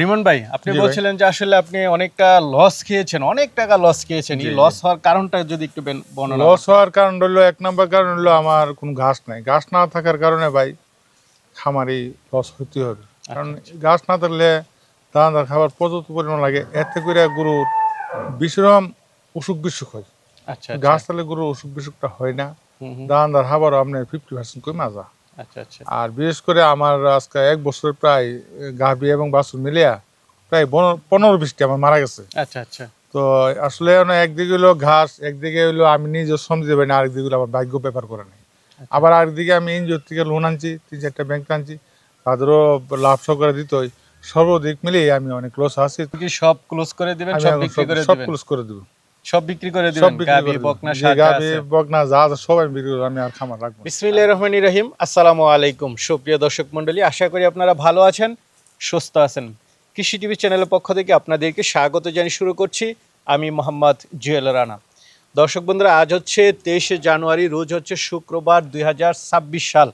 রিমন ভাই আপনি বলছিলেন যে আসলে আপনি অনেকটা লস খেয়েছেন অনেক টাকা লস খেয়েছেন এই। লস হওয়ার কারণটা যদি একটু বর্ণনা লস হওয়ার কারণ হলো এক নম্বর কারণ হলো আমার কোনো ঘাস নাই। ঘাস না থাকার কারণে ভাই খামারি লস হতে হবে। কারণ আচ্ছা, ঘাস না থাকলে দানাদার খাবার পর্যাপ্ত পরিমাণ লাগে। এতে করে গরুর বিশ্রাম অসুখ বিসুখ হয়। আচ্ছা ঘাস থাকলে গরুর অসুখ বিসুখটা হয় না। দানাদার খাবারও আপনার ফিফটি পার্সেন্ট কমে আচ্ছা আচ্ছা আর বিশেষ করে আমার আজকে এক বছর প্রায় গাভি এবং বাছুর মিলিয়া প্রায় পনেরো বিশটি আমার মারা গেছে। আচ্ছা আচ্ছা। তো আসলে না একদিকে হলো ঘাস একদিকে হলো আমি নিজে শ্রম পারি না আরেকদিকে হলো আমার ভাগ্য পেপার করে নেই। আবার আরেকদিকে আমি এনজিও থেকে লোন আনছি তিন চারটা ব্যাংক আনছি তাদেরও লাভ সহকারে দিতে হয় সর্বদিক মিলিয়ে আমি অনেক লস আছি। সব ক্লোজ করে দিবেন সব ক্লোজ করে দেবো। সব বিক্রি করে দিবেন গাবি। বকনা যে বকনা যা সব আমি বিক্রি করে আমি আর খামার রাখব বিসমিল্লাহির রহমানির রহিম আসসালামু আলাইকুম। সুপ্রিয় দর্শক মণ্ডলী আশা করি আপনারা ভালো আছেন সুস্থ আছেন। কৃষি টিভি চ্যানেলের পক্ষ থেকে আপনাদেরকে স্বাগত জানিয়ে শুরু করছি আমি মোহাম্মদ জুয়েল রানা। দর্শক বন্ধুরা আজ হচ্ছে তেইশে জানুয়ারি রোজ হচ্ছে শুক্রবার দুই হাজার ছাব্বিশ সাল।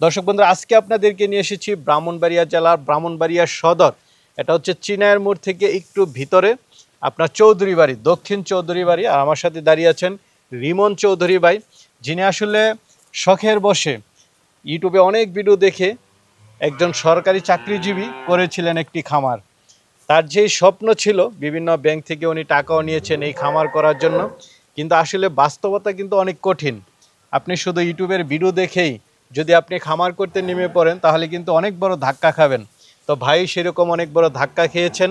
দর্শক বন্ধুরা আজকে আপনাদেরকে নিয়ে এসেছি ব্রাহ্মণবাড়িয়া জেলার ব্রাহ্মণবাড়িয়া সদর। এটা হচ্ছে চিনায়ের মোড় থেকে একটু ভিতরে। আপনার চৌধুরী বাড়ি, দক্ষিণ চৌধুরী বাড়ি, আর আমার সাথে দাঁড়িয়ে আছেন রিমন চৌধুরী ভাই, যিনি আসলে শখের বসে ইউটিউবে অনেক ভিডিও দেখে একজন সরকারি চাকরিজীবী করেছিলেন একটি খামার। তার যেই স্বপ্ন ছিল, বিভিন্ন ব্যাংক থেকে উনি টাকাও নিয়েছেন এই খামার করার জন্য, কিন্তু আসলে বাস্তবতা কিন্তু অনেক কঠিন। আপনি শুধু ইউটিউবের ভিডিও দেখেই যদি আপনি খামার করতে নেমে পড়েন, তাহলে কিন্তু অনেক বড় ধাক্কা খাবেন। তো ভাই সেরকম অনেক বড় ধাক্কা খেয়েছেন।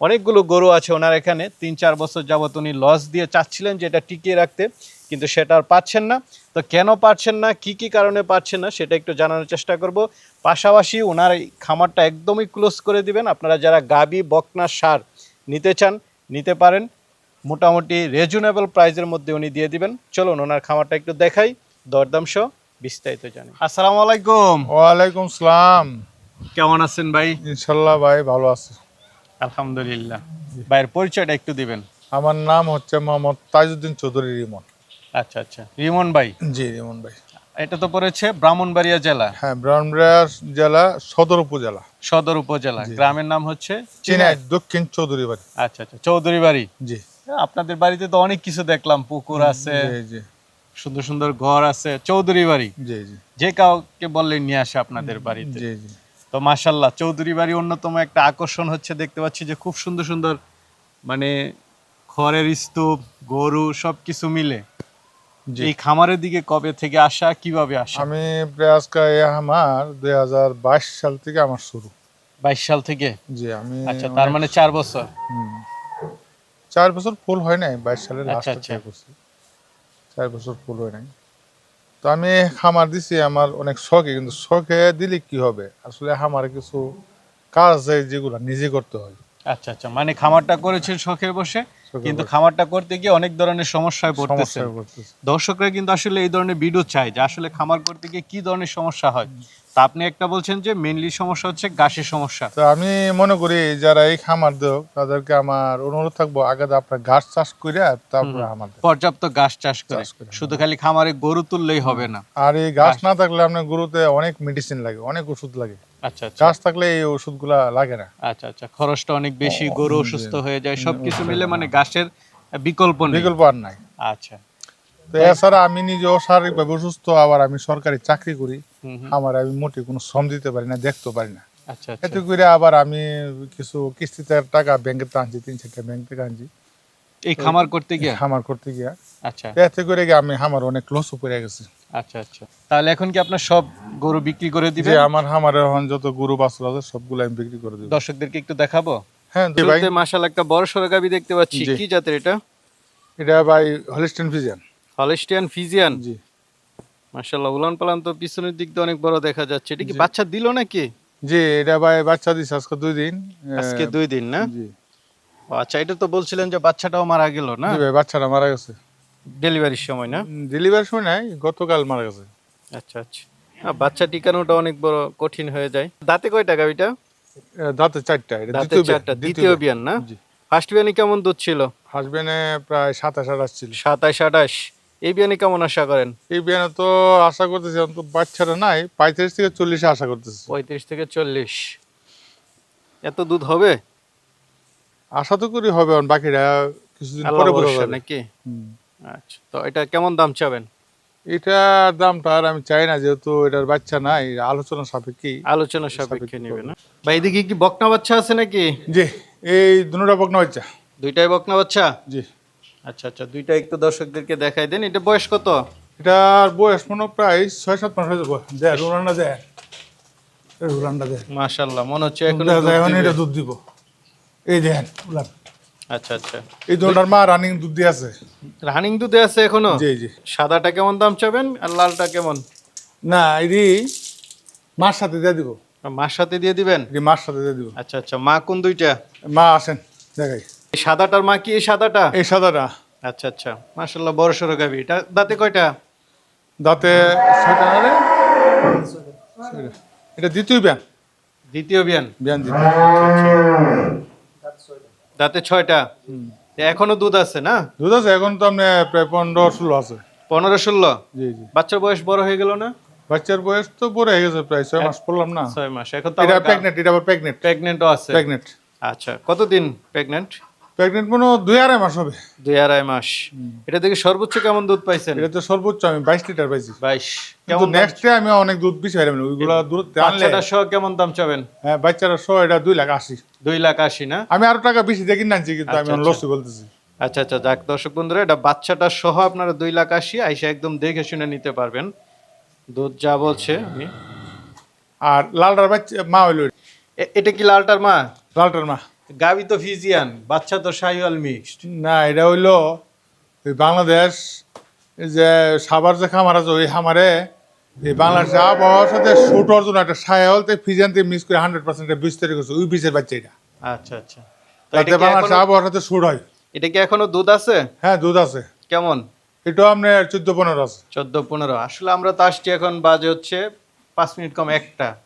অনেকগুলো গরু আছে ওনার এখানে। তিন চার বছর যাবত উনি লস দিয়ে চাচ্ছিলেন যে এটা টিকিয়ে রাখতে কিন্তু সেটা আর পাচ্ছেন না। তো কেন পারছেন না কি কি কারণে পাচ্ছেন না সেটা একটু জানানোর চেষ্টা করব। পাশাপাশি ওনার এই খামারটা একদমই ক্লোজ করে দিবেন। আপনারা যারা গাবি বকনা সার নিতে চান নিতে পারেন। মোটামুটি রিজনেবল প্রাইজের মধ্যে উনি দিয়ে দিবেন। চলুন ওনার খামারটা একটু দেখাই। দরদাম সহ বিস্তারিত জানি। আসসালামু আলাইকুম। ওয়ালাইকুম সালাম। কেমন আছেন ভাই? ইনশাল্লাহ ভাই ভালো আছে। আলহামদুলিল্লাহ। ভাইয়ের পরিচয়টা একটু দিবেন। আমার নাম হচ্ছে মোহাম্মদ তাজউদ্দিন চৌধুরী রিমন। আচ্ছা আচ্ছা। রিমন ভাই? জি রিমন ভাই। এটা তো পড়েছে ব্রাহ্মণবাড়িয়া জেলা। হ্যাঁ ব্রাহ্মণবাড়িয়া জেলা সদর উপজেলা। সদর উপজেলা। গ্রামের নাম হচ্ছে চিনাই দক্ষিণ চৌধুরী বাড়ি আচ্ছা আচ্ছা। চৌধুরী বাড়ি জি। আপনাদের বাড়িতে তো অনেক কিছু দেখলাম। পুকুর আছে সুন্দর সুন্দর ঘর আছে। চৌধুরী বাড়ি জি জি। যে কাউকে বললে নিয়ে আসে আপনাদের বাড়িতে। জি জি। তো মাশাল্লাহ চৌধুরী বাড়ি অন্যতম একটা আকর্ষণ হচ্ছে দেখতে পাচ্ছি যে খুব সুন্দর সুন্দর মানে খড়ের স্তূপ গরু সবকিছু মিলে। জি। এই খামারের দিকে কবে থেকে আসা কীভাবে আসা? আমি আজকে আমার দুই হাজার বাইশ সাল থেকে আমার শুরু। বাইশ সাল থেকে? জি আমি আচ্ছা তার মানে চার বছর। চার বছর ফুল হয় নাই বাইশ সালের আচ্ছা, লাস্ট আচ্ছা। চার বছর ফুল হয় নাই। তো আমি খামার দিছি আমার অনেক শখে কিন্তু শখে দিলে কি হবে? আসলে খামারে কিছু কাজ আছে যেগুলো নিজে করতে হয়। আচ্ছা আচ্ছা মানে খামারটা করেছেন শখের বসে কিন্তু খামারটা করতে গিয়ে অনেক ধরনের সমস্যায় পড়তেছে। দর্শকরা কিন্তু আসলে এই ধরনের ভিডিও চায় যে আসলে খামার করতে গিয়ে কি ধরনের সমস্যা হয়। তা আপনি একটা বলছেন যে মেইনলি সমস্যা হচ্ছে ঘাসের সমস্যা। তো আমি মনে করি যারা এই খামার দেও তাদেরকে আমার অনুরোধ থাকব আগে আপনার ঘাস চাষ করে তারপরে আমার পর্যাপ্ত ঘাস চাষ করে। শুধু খালি খামারে গরু তুললেই হবে না। আর এই ঘাস না থাকলে আপনার গরুতে অনেক মেডিসিন লাগে অনেক ওষুধ লাগে। আচ্ছা আচ্ছা। ঘাস থাকলে এই ওষুধগুলা লাগে না। আচ্ছা আচ্ছা। খরচটা অনেক বেশি গরু অসুস্থ হয়ে যায় সবকিছু মিলে মানে ঘাসের বিকল্প বিকল্প আর নাই। আচ্ছা। তো এছাড়া আমি নিজেও শারীরিকভাবে অসুস্থ আবার আমি সরকারি চাকরি করি। আমার আমি মোটে কোনো শ্রম দিতে পারি না দেখতে পারি না। আচ্ছা আচ্ছা। এতে করে আবার আমি কিছু কিস্তিতে টাকা ব্যাংকে আনছি তিন চারটা ব্যাংক থেকে আনছি এই খামার করতে গিয়ে? খামার করতে গিয়া। আচ্ছা। এতে করে গিয়ে আমি আমার অনেক লস পড়ে গেছে। আচ্ছা আচ্ছা। তাহলে এখন কি আপনার সব গরু বিক্রি করে যে দিবেন? আমার খামারে এখন যত গরু বাছুর আছে সবগুলো আমি বিক্রি করে দিব। দর্শকদেরকে একটু দেখাবো? হ্যাঁ ভাই। শুরুতে একটা বড় গাবি দেখতে পাচ্ছি। কি জাতের এটা? এটা ভাই হলিস্টেন ফিজিয়ান হলিস্টিয়ান ফিজিয়ান জি। মাশাল্লাহ উলান পালান তো পিছনের দিক দিয়ে অনেক বড় দেখা যাচ্ছে। এটা কি বাচ্চা দিল নাকি? জি এটা ভাই বাচ্চা দিছে আজকে দুই দিন। আজকে দুই দিন না? জি। আচ্ছা এটা তো বলছিলেন যে বাচ্চাটাও মারা গেল না? জি ভাই বাচ্চাটা মারা গেছে। ডেলিভারির সময় না? ডেলিভারি সময় নাই গতকাল মারা গেছে। আচ্ছা আচ্ছা। বাচ্চা টিকানোটা অনেক বড় কঠিন হয়ে যায়। দাঁতে কয়টা গাবিটা এ, দাঁতে চারটা এটা দাঁতে দ্বিতীয় চারটা দ্বিতীয় বিয়ান। না? ফার্স্ট বিয়ানে কেমন দুধ ছিল? হাসবেন্ডে প্রায় সাতাশ আঠাশ ছিল। সাতাশ আঠাশ। এই বিয়ানে কেমন আশা করেন? এই বিয়ানে তো আশা করতেছি অন্তত বাচ্চারা নাই পঁয়ত্রিশ থেকে চল্লিশে আশা করতেছি। পঁয়ত্রিশ থেকে চল্লিশ। এত দুধ হবে? আশা তো করি হবে বাকিরা কিছুদিন পরে পরে নাকি? আচ্ছা তো এটা কেমন দাম চাবেন? এটার দামটা আর আমি চাই না যেহেতু এটার বাচ্চা নাই আলোচনা সাপেক্ষে আলোচনা সাপেক্ষে নেবে না ভাই এদিকে কি বকনা বাচ্চা আছে নাকি? জি এই দুটা বকনা বাচ্চা। দুইটাই বকনা বাচ্চা? জি। আচ্ছা আচ্ছা দুইটা একটু দর্শকদেরকে দেখাই দেন। এটা বয়স কত? এটার বয়স মনে প্রায় ছয় সাত মাস হয়ে যাব। দেয় রুলান্ডা দেয় রুলান্ডা দেয় মাশাল্লাহ মনে হচ্ছে এখন এখন এটা দুধ দিব। এই দেন উলান আচ্ছা আচ্ছা। এই মা রানিং দুধ দিয়ে আছে। রানিং দুধে আছে এখনও? জি জি। সাদাটা কেমন দাম চাবেন আর লালটা কেমন? না এটি মার সাথে দিয়ে দিব। মার সাথে দিয়ে দিবেন? মার সাথে দিয়ে দিব। আচ্ছা আচ্ছা মা কোন দুইটা? মা আসেন দেখাই। এই সাদাটার মা কি এই সাদাটা? এই সাদাটা। আচ্ছা আচ্ছা। মাশাল্লাহ বড় সড়ো গাবি এটা দাঁতে কয়টা? দাঁতে ছয়টা না রে? এটা দ্বিতীয় ব্যান দ্বিতীয় বিয়ান ব্যান দ্বিতীয়। দাঁতে ছয়টা? এখনও দুধ আছে না? দুধ আছে এখন তো আপনি প্রায় পনেরো ষোলো আছে। পনেরো ষোলো? জি জি। বাচ্চার বয়স বড় হয়ে গেল না? বাচ্চার বয়স তো বড় হয়ে গেছে প্রায় ছয় মাস পড়লাম না। ছয় মাস। এখন তো এটা প্রেগনেন্ট এটা আবার প্রেগনেন্ট প্রেগনেন্টও আছে। প্রেগনেন্ট আচ্ছা কতদিন প্রেগনেন্ট প্রেগনেন্ট মনে দুই আড়াই মাস হবে। দুই আড়াই মাস। এটা থেকে সর্বোচ্চ কেমন দুধ পাইছেন? এটা তো সর্বোচ্চ আমি বাইশ লিটার পাইছি। বাইশ। কিন্তু কেমন নেক্সট ডে আমি অনেক দুধ বেশি পাইলাম না ওইগুলা দুধ বাচ্চাটা সহ কেমন দাম চাবেন? হ্যাঁ বাচ্চারা শো এটা দুই লাখ আশি। দুই লাখ আশি না? আমি আরও টাকা বেশি দেখি নানছি কিন্তু আমি আচ্ছা, লসই বলতেছি। আচ্ছা আচ্ছা যাক দর্শক বন্ধুরা এটা বাচ্চাটা সহ আপনারা দুই লাখ আশি আইসা একদম দেখে শুনে নিতে পারবেন। দুধ যা বলছে আর লালটার বাচ্চা মা হইল। এটা কি লালটার মা? লালটার মা। গাবি তো ফিজিয়ান বাচ্চা তো শাহিওয়াল মিক্সড। না এটা হইল ওই বাংলাদেশ যে সাবার যে খামার আছে ওই খামারে এই বাংলাদেশের আবহাওয়ার সাথে একটা সায়ালতে ফিজানতে মিক্স করে হান্ড্রেড পার্সেন্ট বীজ তৈরি করছে ওই বীজের বাচ্চা এটা। আচ্ছা আচ্ছা। তাতে এখনো- আবহাওয়ার সাথে শুট হয়। এটা কি এখনও দুধ আছে? হ্যাঁ দুধ আছে। কেমন? এটাও আপনার চোদ্দ পনেরো আছে। চোদ্দ পনেরো আসলে আমরা তো আসছি এখন বাজে হচ্ছে পাঁচ মিনিট কম একটা।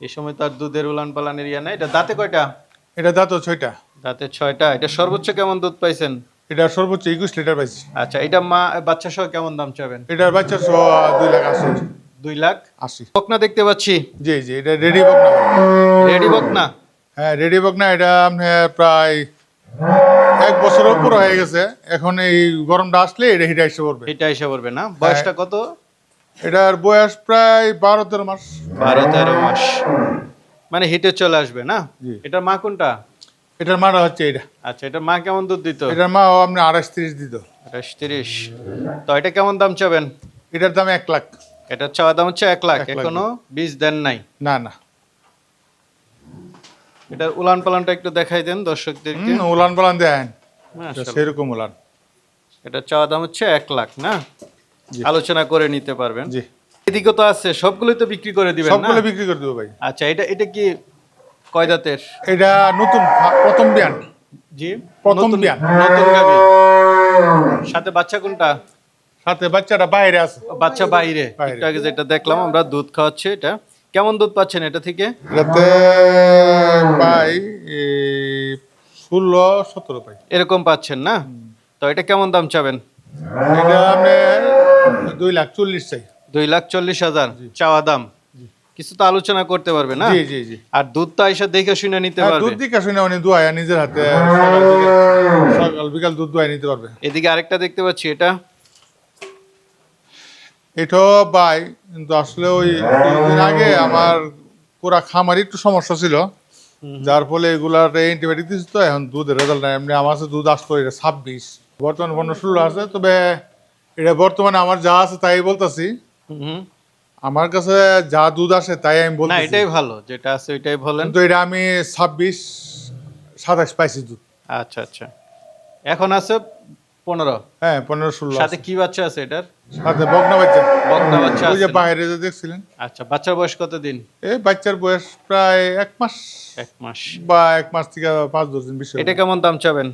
এই সময় তো আর দুধের উলান পালানের ইয়া নাই। এটা দাঁতে কয়টা? এটা দাঁত ছয়টা। দাঁতে ছয়টা। এটা সর্বোচ্চ কেমন দুধ পাইছেন? এটা সর্বোচ্চ একুশ লিটার পাইছি। আচ্ছা এটা মা বাচ্চা সহ কেমন দাম চাবেন? এটার বাচ্চা সহ দুই লাখ আশি। দুই লাখ? আশি। বকনা দেখতে পাচ্ছি। জি জি এটা রেডি বক না রেডি বকনা? হ্যাঁ রেডি বক না এটা আপনার প্রায় এক বছরের উপর হয়ে গেছে। এখন এই গরমটা আসলে এটা হিটা এসে পড়বে। এটা এসে পড়বে না? বয়সটা কত? এটার বয়স প্রায় বারো তেরো মাস। বারো তেরো মাস। মানে হিটে চলে আসবে না। এটার মা কোনটা? এটার মাটা হচ্ছে এটা আচ্ছা এটার মা কেমন দুধ দিত? এটার মাও আপনি আড়াইশ তিরিশ দিত। আঠাশ তিরিশ। তো এটা কেমন দাম চাবেন? এটার দাম এক লাখ। এটার চাওয়া দাম হচ্ছে এক লাখ। এখনও বীজ দেন নাই? না না। এটার উলান পালানটা একটু দেখাই দেন দর্শকদেরকে। হুম, উলান পালান দেন। সেরকম উলান। এটা চাওয়া দাম হচ্ছে এক লাখ না? আলোচনা করে নিতে পারবেন। জি। এদিকে তো আছে সবগুলোই তো বিক্রি করে দিবেন না? সবগুলো বিক্রি করে দেবো ভাই। আচ্ছা এটা এটা কি কয় দাঁতের? এটা নতুন প্রথম বিয়ান জি প্রথম বিয়ান। নতুন গাবি। সাথে বাচ্চা কোনটা? সাথে বাচ্চাটা বাইরে আছে। বাচ্চা বাইরে। বাইরে। একটু আগে যেটা দেখলাম আমরা দুধ খাওয়াচ্ছে এটা। কেমন দুধ পাচ্ছেন এটা থেকে? এটাতে পাই ষোলো সতেরো পাই এরকম পাচ্ছেন না? তো এটা কেমন দাম চাবেন? এটা আপনি দুই লাখ চল্লিশ চাই। দুই লাখ চল্লিশ হাজার চাওয়া দাম। কিছু তো আলোচনা করতে পারবে না? জি জি জি। আর দুধ তো আইসা দেখে শুনে নিতে পারবে। দুধ দিকে শুনে উনি দুয়ায় নিজের হাতে সকাল বিকাল দুধ দুয়াই নিতে পারবে। এদিকে আরেকটা দেখতে পাচ্ছি এটা? এটাও বাই কিন্তু আসলে ওই কিছুদিন আগে আমার পুরা খামার একটু সমস্যা ছিল। যার ফলে এগুলার অ্যান্টিবায়োটিক দিচ্ছি তো এখন দুধের রেজাল্ট নাই। এমনি আমার কাছে দুধ আসতো এটা ছাব্বিশ। বর্তমানে পনেরো ষোলো আছে তবে এটা বর্তমানে আমার যা আছে তাই বলতেছি। আমার কাছে যা দুধ আসে তাই আমি না এটাই ভালো যেটা আছে ওইটাই বলেন। কিন্তু এটা আমি ছাব্বিশ সাতাশ পাইছি দুধ। আচ্ছা আচ্ছা। এখন আছে পনেরো। হ্যাঁ পনেরো ষোলো সাথে কি বাচ্চা আছে এটার? সাথে বকনা বাচ্চা। বকনা বাচ্চা ওই যে বাইরে যে দেখছিলেন। আচ্ছা বাচ্চার বয়স কত দিন? এই বাচ্চার বয়স প্রায় এক মাস। এক মাস। বা এক মাস থেকে পাঁচ দশ দিন হবে। এটা কেমন দাম চাবেন?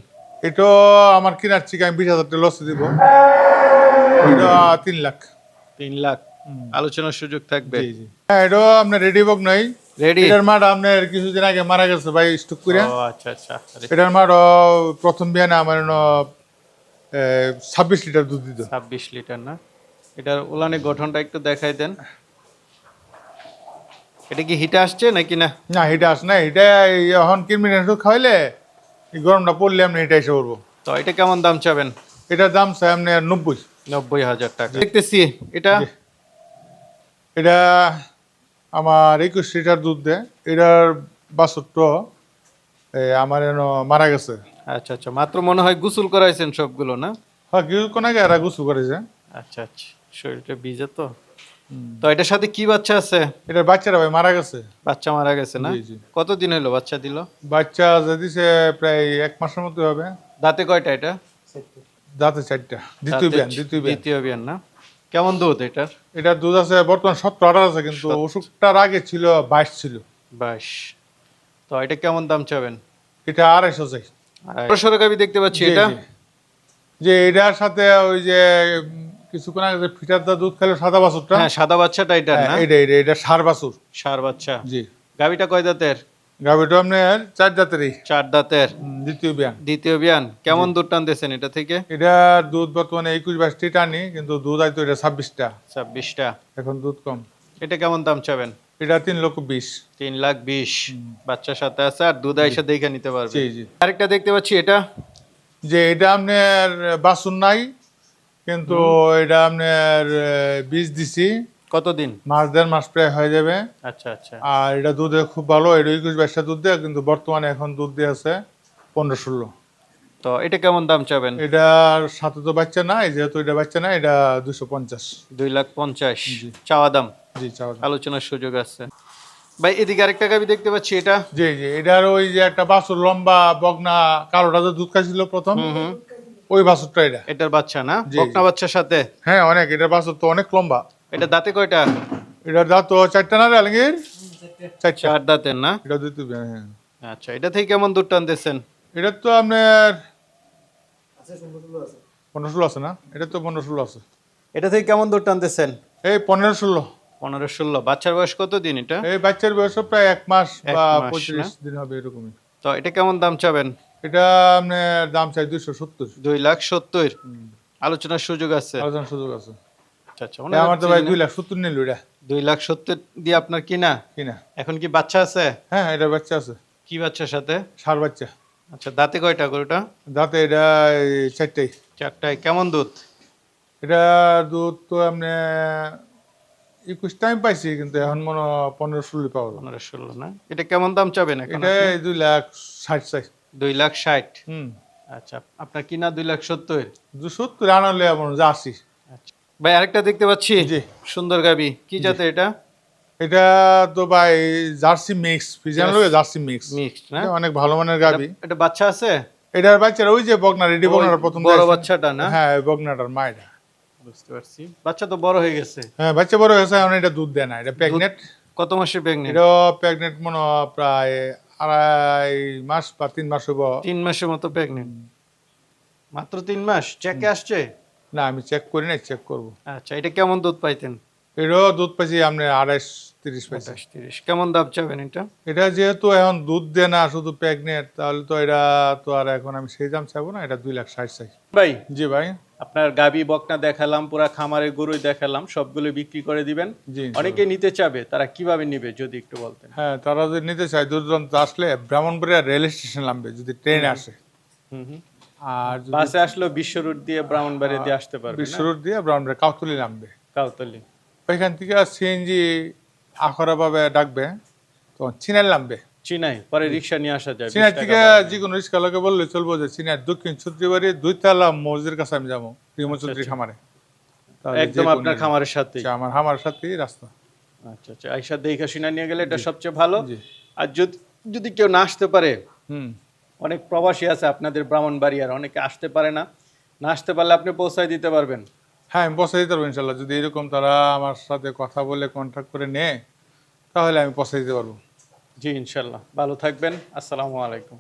এটা আমার কিনার থেকে আমি বিশ হাজার টাকা লস দিব। এটা তিন লাখ। তিন লাখ। আলোচনার সুযোগ থাকবে। হ্যাঁ এটাও আপনার রেডি বক নাই। রেডি এটার মাটা আপনার কিছুদিন আগে মারা গেছে ভাই স্টক করে আচ্ছা আচ্ছা। এটার মাঠ প্রথম বিয়ানে আমার ছাব্বিশ লিটার দুধ দিত। ছাব্বিশ লিটার না? এটার উলানের গঠনটা একটু দেখাই দেন। এটা কি হিটে আসছে নাকি না? না এটা আস না। এই এখন কিনবি না একটু খাইলে গরমটা পড়লে আপনি এটা এসে পড়ব। তো এটা কেমন দাম চাবেন? এটার দাম চাই আপনি নব্বই। নব্বই হাজার টাকা। দেখতেছি এটা? এটা আমার একুশ লিটার দুধ দেয় এটার বাছরটা আমার এন মারা গেছে। আচ্ছা আচ্ছা মাত্র মনে হয় গোসল করাইছেন সবগুলো না? হ্যাঁ কিছু কোন আগে এরা গুছু করেছে আচ্ছা আচ্ছা শরীরটা ভিজে তো। তো এটার সাথে কি বাচ্চা আছে? এটার বাচ্চারা ভাই মারা গেছে। বাচ্চা মারা গেছে না। কতদিন হলো বাচ্চা দিল? বাচ্চা যদি সে প্রায় এক মাসের মতো হবে। দাঁতে কয়টা এটা? দাঁতে চারটা দ্বিতীয় বিয়ান দ্বিতীয় বিয়ান। দ্বিতীয় বিয়ান না? কেমন দুধ এটার এটা দুধ আছে বর্তমান আঠারো আছে কিন্তু অসুখটার আগে ছিল বাইশ ছিল। বাইশ। তো এটা কেমন দাম চাবেন? এটা আড়াইশো চাই। সরো গাবি দেখতে পাচ্ছি এটা। যে এটার সাথে ওই যে কিছুক্ষণ আগে ফিটার দা দুধ খেলো সাদা বাছুরটা। হ্যাঁ সাদা বাচ্চাটা এটা না? এটা এটা এটা সার বাছুর। সার বাচ্চা। জি। গাবিটা কয় দাঁতের? গাভিটা আপনার চার জাতেরই। চার দাঁতের। দ্বিতীয় বিয়ান। দ্বিতীয় বিয়ান। কেমন দুধ টানতেছেন এটা থেকে? এটা দুধ বর্তমানে একুশ বাইশটি টানি কিন্তু দুধ আইতো এটা ছাব্বিশটা। ছাব্বিশটা। এখন দুধ কম। এটা কেমন দাম চাবেন? এটা তিন লক্ষ বিশ। তিন লাখ বিশ। বাচ্চার সাথে আছে আর দুধ আইসা দেখে নিতে পারবে। জি জি। আরেকটা দেখতে পাচ্ছি এটা? যে এটা আপনার বাসুন নাই কিন্তু এটা আপনার বীজ দিছি। কতদিন? মাস দেড় মাস প্রায় হয়ে যাবে। আচ্ছা আচ্ছা। আর এটা দুধে খুব ভালো এটা একুশ বাইশটা দুধ দেয় কিন্তু বর্তমানে এখন দুধ দিয়ে আছে পনেরো ষোলো। তো এটা কেমন দাম চাবেন? এটার সাথে তো বাচ্চা নাই যেহেতু এটা বাচ্চা নাই এটা দুশো পঞ্চাশ। দুই লাখ পঞ্চাশ। চাওয়া দাম? জি চাও আলোচনার সুযোগ আছে। ভাই এদিকে আরেকটা গাবি দেখতে পাচ্ছি এটা? জি জি। এটার ওই যে একটা বাছুর লম্বা বগনা কালোটা যে দুধ খাইছিল প্রথম ওই বাছুরটা এটা। এটার বাচ্চা না? জি, বকনা বাচ্চার সাথে? হ্যাঁ অনেক এটার বাছুর তো অনেক লম্বা। এটা দাঁতে কয়টা এটার দাঁত তো চারটা না চারটা। চার দাঁতের না? এটা হবে, হ্যাঁ। আচ্ছা এটা থেকে কেমন দুধ টানতেছেন? এটা তো আপনার পনেরো ষোলো আছে না? এটা তো পনেরো ষোলো আছে। এটা থেকে কেমন দুধ টানতেছেন? এই পনেরো ষোলো। পনেরো ষোলো। বাচ্চার বয়স কত দিন এটা? এই বাচ্চার বয়স প্রায় এক মাস বা পঁচিশ দিন হবে এরকমই। তো এটা কেমন দাম চাবেন? এটা আপনার দাম চাই দুইশো সত্তর। দুই লাখ সত্তর। আলোচনার সুযোগ আছে। আলোচনা সুযোগ আছে। আচ্ছা আচ্ছা আমার তো ভাই দুই লাখ সত্তর নিল এটা। দুই লাখ সত্তর দিয়ে আপনার কিনা? কিনা। এখন কি বাচ্চা আছে? হ্যাঁ এটা বাচ্চা আছে। কি বাচ্চার সাথে? সার বাচ্চা। আচ্ছা দাঁতে কয়টা গরুটা? দাঁতে এটা চারটাই। চারটায়। কেমন দুধ? এটা দুধ তো আপনি একুশ টাইম পাইছি কিন্তু এখন মনে পনেরো ষোলো পাওয়া পনেরো ষোলো না? এটা কেমন দাম চাবেন এখন এটা দুই লাখ ষাট চাই। দুই লাখ ষাট। হুম। আচ্ছা আপনার কিনা দুই লাখ সত্তর? দু সত্তর আনালে আমার যা আশি ভাই আরেকটা দেখতে পাচ্ছি। জি। সুন্দর গাবি। কি জাতে এটা? এটা তো ভাই জার্সি মিক্স ফিজান লোক জার্সি মিক্স। মিক্সড না? অনেক ভালো মানের গাবি। এটা- বাচ্চা আছে? এটার বাচ্চারা ওই যে বগনা রেডি বগনার প্রথম বড় বাচ্চাটা না? হ্যাঁ বগনাটার মায়েরা। বুঝতে পারছি। বাচ্চা তো বড় হয়ে গেছে। হ্যাঁ বাচ্চা বড় হয়েছে এখন এটা দুধ দেয় না। এটা প্রেগনেন্ট কত মাসের প্রেগনেন্ট এটা প্রেগনেন্ট মনে প্রায় আড়াই মাস বা তিন মাস হইব। তিন মাসের মতো প্রেগনেন্ট মাত্র তিন মাস? চেকে আসছে? না আমি চেক করি না চেক করব। আচ্ছা এটা কেমন দুধ পাইতেন? এটাও দুধ পাইছি আপনি আড়াইশ তিরিশ পাইছি। আঠাশ তিরিশ। কেমন দাম চাবেন এটা? এটা যেহেতু এখন দুধ দেয় না শুধু প্রেগনেন্ট তাহলে তো এটা তো আর এখন আমি সেই দাম চাইব না এটা দুই লাখ ষাট চাই। ভাই জি ভাই। আপনার গাবি বকনা দেখালাম পুরা খামারের গরুই দেখালাম সবগুলো বিক্রি করে দিবেন। জি অনেকে নিতে চাবে তারা কীভাবে নিবে যদি একটু বলতেন? হ্যাঁ তারা যদি নিতে চায় দূর দূরান্ত আসলে ব্রাহ্মণবাড়িয়া রেল স্টেশন নামবে যদি ট্রেনে আসে। হুম হুম। আর বাসে আসলেও বিশ্ব রুট দিয়ে ব্রাহ্মণবাড়ি দিয়ে আসতে পারবে বিশ্ব রোড দিয়ে ব্রাহ্মণবাড়িয়া কাউতলি নামবে। কাউতলি। ওইখান থেকে সিএনজি আখড়া ভাবে ডাকবে তখন চিনার নামবে। চিনাই পরে রিক্সা নিয়ে আসা যায় চিনার থেকে। যে কোনো রিক্সালাকে বললে চলবো যে চিনার দক্ষিণ ছত্রিবাড়ি দুইতলা মসজিদের কাছে আমি যাব হিমচন্দ্রী খামারে। আচ্ছা, একদম আপনার খামারের সাথে আচ্ছা, আমার আমার সাথেই রাস্তা। আচ্ছা আচ্ছা আইসা দেখে শুনে নিয়ে গেলে এটা সবচেয়ে ভালো। আর যদি যদি কেউ না আসতে পারে হুম। অনেক প্রবাসী আছে আপনাদের ব্রাহ্মণ বাড়ি আর অনেকে আসতে পারে না। না আসতে পারলে আপনি পৌঁছায় দিতে পারবেন। হ্যাঁ আমি পৌঁছে দিতে পারব ইনশাল্লাহ যদি এরকম তারা আমার সাথে কথা বলে কন্ট্যাক্ট করে নেয় তাহলে আমি পৌঁছে দিতে পারব। জি ইনশাল্লাহ ভালো থাকবেন। আসসালামু আলাইকুম।